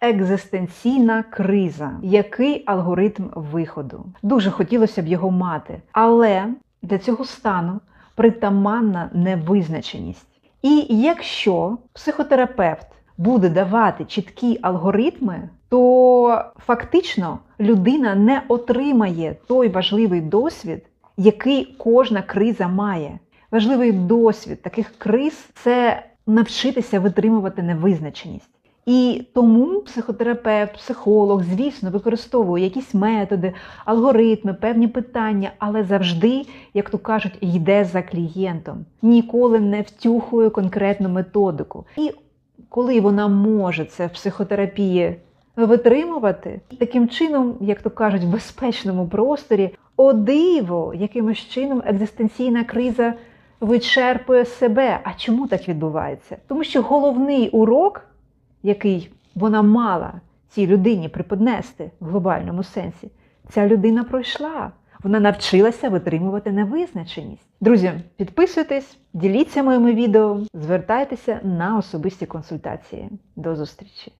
екзистенційна криза. Який алгоритм виходу? Дуже хотілося б його мати, але для цього стану притаманна невизначеність. І якщо психотерапевт буде давати чіткі алгоритми, то фактично людина не отримає той важливий досвід, який кожна криза має. Важливий досвід таких криз це навчитися витримувати невизначеність. І тому психотерапевт, психолог, звісно, використовує якісь методи, алгоритми, певні питання, але завжди, як то кажуть, йде за клієнтом, ніколи не втюхує конкретну методику. І коли вона може це в психотерапії витримувати, таким чином, як то кажуть, в безпечному просторі, о диво, якимось чином екзистенційна криза вичерпує себе. А чому так відбувається? Тому що головний урок, який вона мала цій людині приподнести в глобальному сенсі, ця людина пройшла. Вона навчилася витримувати невизначеність. Друзі, підписуйтесь, діліться моїми відео, звертайтеся на особисті консультації. До зустрічі!